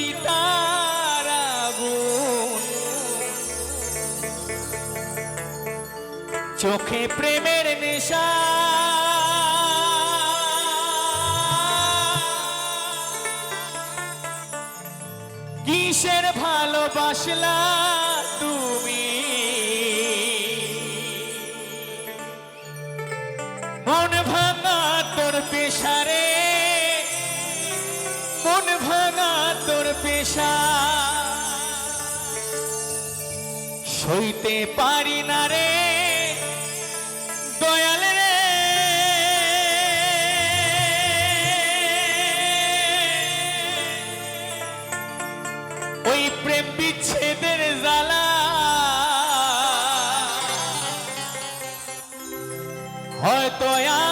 সীতার আগুন। চোখে প্রেমের নেশা। কিসের ভালোবাসলা তুমি? মন ভাঙা তোর পেশারে। পেশা। সইতে পারি না রে দয়াল রে। ওই প্রেম বিচ্ছেদের জ্বালা। হয়তো আর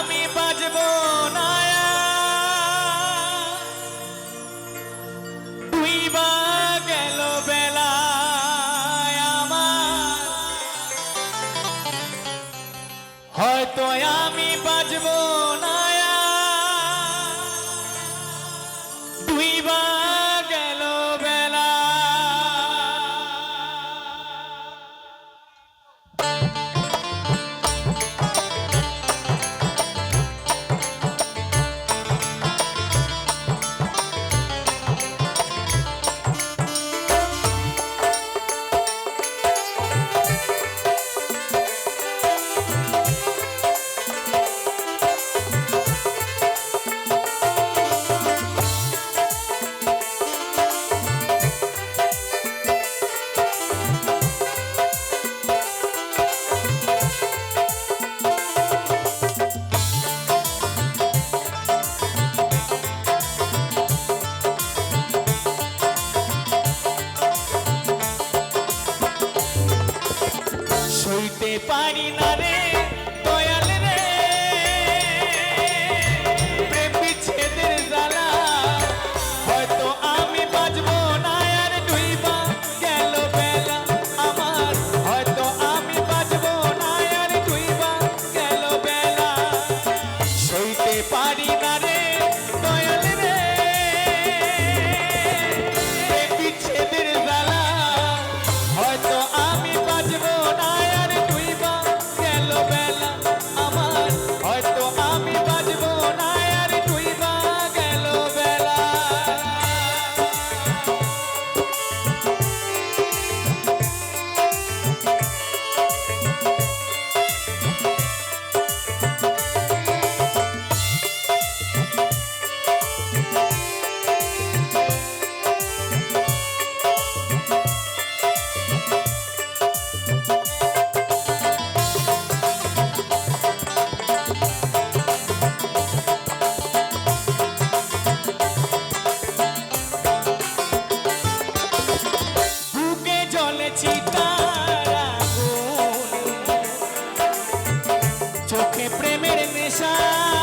পারি না প্রেমের নেশা।